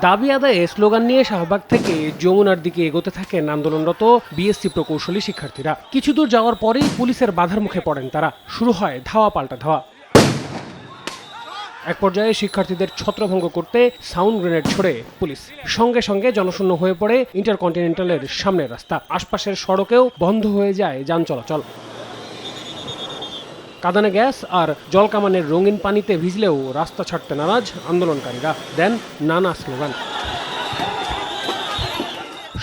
দাবি আদায়ে স্লোগান নিয়ে শাহবাগ থেকে যমুনার দিকে এগোতে থাকেন আন্দোলনরত বিএসসি প্রকৌশলী শিক্ষার্থীরা। কিছু দূর যাওয়ার পরেই পুলিশের বাধার মুখে পড়েন তারা। শুরু হয় ধাওয়া পাল্টা ধাওয়া। এক পর্যায়ে শিক্ষার্থীদের ছত্রভঙ্গ করতে সাউন্ড গ্রেনেড ছড়ে পুলিশ। সঙ্গে সঙ্গে জনশূন্য হয়ে পড়ে ইন্টারকন্টিনেন্টালের সামনের রাস্তা। আশপাশের সড়কেও বন্ধ হয়ে যায় যান চলাচল। কাঁদানে গ্যাস আর জলকামানের রঙিন পানিতে ভিজলেও রাস্তা ছাড়তে নারাজ আন্দোলনকারীরা। দেন নানা স্লোগান।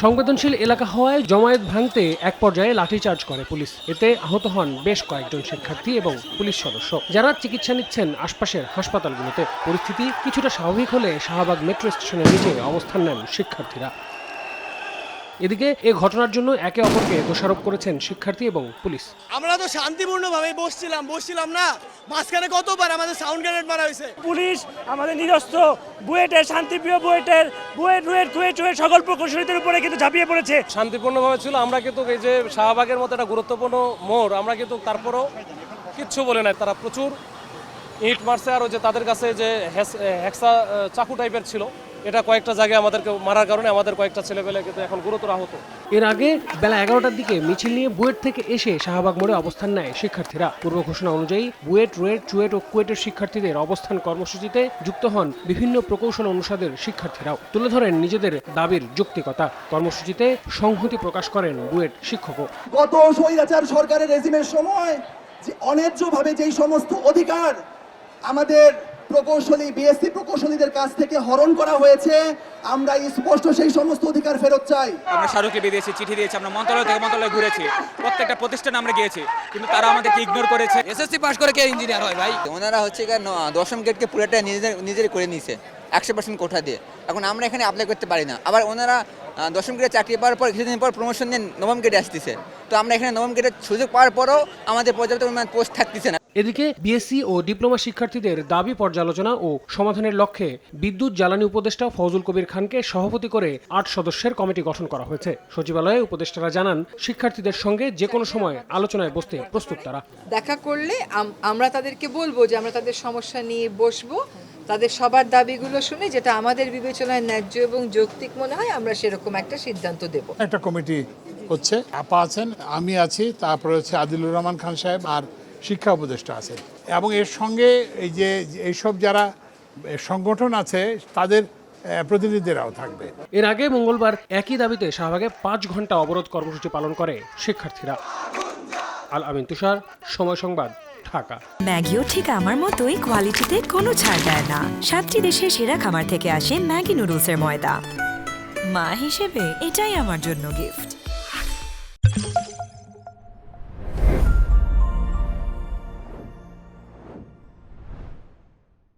সংবেদনশীল এলাকা হওয়ায় জমায়েত ভাঙতে এক পর্যায়ে লাঠিচার্জ করে পুলিশ। এতে আহত হন বেশ কয়েকজন শিক্ষার্থী এবং পুলিশ সদস্য। যারা চিকিৎসা নিচ্ছেন আশপাশের হাসপাতালগুলোতে। পরিস্থিতি কিছুটা স্বাভাবিক হলে শাহবাগ মেট্রো স্টেশনের নিচে অবস্থান নেন শিক্ষার্থীরা। এদিকে এ ঘটনার জন্য একে অপরকে দোষারোপ করেছেন শিক্ষার্থী এবং পুলিশ। আমরা তো শান্তিপূর্ণভাবে বসছিলাম বসছিলাম না। মাঝখানে কতবার আমাদের সাউন্ড গ্রেনেড মারা হয়েছে? পুলিশ আমাদের নিরস্ত্র বুয়েটের শান্তিপ্রিয় বুয়েটের বুয়েট রুয়েট কুয়েট রুয়েট সকল প্রকৌশলীদের উপরে কিন্তু ঝাঁপিয়ে পড়েছে। শান্তিপূর্ণভাবে ছিল আমরা কিন্তু এই যে শাহবাগের মতো একটা গুরুত্বপূর্ণ মোড় আমরা কিন্তু তারপরও কিচ্ছু বলে নাই তারা প্রচুর ইট মারছে আর ওই যে তাদের কাছে যে হেক্সা চাকু টাইপের ছিল এটা কয়েকটা জায়গায় আমাদেরকে মারার কারণে আমাদের কয়েকটা ছেলেপেলে কিন্তু এখন গুরুতর আহত। এর আগে বেলা এগারোটার দিকে মিছিল নিয়ে বুয়েট থেকে এসে শাহবাগ মোড়ে অবস্থান নেয় শিক্ষার্থীরা। পূর্ব ঘোষণা অনুযায়ী বুয়েট রুয়েট চুয়েট ও কুয়েটের শিক্ষার্থীদের অবস্থান কর্মসূচিতে যুক্ত হন বিভিন্ন প্রকৌশল অনুষদের শিক্ষার্থীরাও। তুলে ধরেন নিজেদের দাবির যৌক্তিকতা। কর্মসূচিতে সংহতি প্রকাশ করেন বুয়েট শিক্ষকও। গত স্বৈরাচার সরকারের রেজিমের সময় যে অন্যায্যভাবে যেই সমস্ত অধিকার আমাদের প্রকৌশলী বিএসসি প্রকৌশলীদের কাছ থেকে হরণ করা হয়েছে। আমরা স্পষ্ট সেই সমস্ত অধিকার ফেরত চাই। আমরা স্মারকে বেরিয়েছি চিঠি দিয়েছি আমরা মন্ত্রণালয় থেকে মন্ত্রণালয় ঘুরেছি। প্রত্যেকটা প্রতিষ্ঠানে আমরা গিয়েছি কিন্তু তারা আমাদেরকে ইগনোর করেছে। এসএসসি পাস করে কে ইঞ্জিনিয়ার হয় ভাই? ওনারা হচ্ছে দশম গেটকে পুরোটা নিজেদের নিজের করে নিয়েছে একশো পার্সেন্ট কোঠা দিয়ে। এখন আমরা এখানে অ্যাপ্লাই করতে পারি না। আবার ওনারা দশম গেটে চাকরি পাওয়ার পর কিছুদিন পর প্রমোশন নিয়ে নবম গেটে আসতেছে। তো আমরা এখানে নবম গেটের সুযোগ পাওয়ার পরও আমাদের পর্যাপ্ত পরিমাণ পোস্ট থাকতেছে না। এদিকে বিএসসি ও ডিপ্লোমা শিক্ষার্থীদের দাবি পর্যালোচনা ও সমাধানের লক্ষ্যে বিদ্যুৎ জ্বালানি উপদেষ্টা ফজল কবির খানকে সভাপতি করে আট সদস্যের কমিটি গঠন করা হয়েছে। সচিবালয়ে উপদেষ্টারা জানান শিক্ষার্থীদের সঙ্গে যে কোনো সময় আলোচনায় বসতে প্রস্তুত তারা। দেখা করলে আম- আমরা তাদেরকে বলব যে আমরা তাদের সমস্যা নিয়ে বসবো। তাদের সবার দাবিগুলো শুনে যেটা আমাদের বিবেচনায় ন্যায্য এবং যৌক্তিক মনে হয় আমরা সেরকম একটা সিদ্ধান্ত দেব। একটা কমিটি হচ্ছে। আপা আছেন আমি আছি তারপরে হচ্ছে আদিলুর রহমান খান সাহেব আর শিক্ষা উপদেষ্টা আছেন। এবং এর সঙ্গে এই যে এইসব যারা সংগঠন আছে তাদের প্রতিনিধিরাও থাকবে। এর আগে মঙ্গলবার একই দাবিতে শাহবাগে পাঁচ ঘণ্টা অবরোধ কর্মসূচি পালন করে শিক্ষার্থীরা। আল আমিন তুষার সময় সংবাদ ঢাকা। ম্যাগিও ঠিক আমার মতোই কোয়ালিটিতে কোনো ছাড় দেয় না। সাতটি দেশের সেরা খামার থেকে আসে ম্যাগি নুডলসের ময়দা। মা হিসেবে এটাই আমার জন্য গিফট।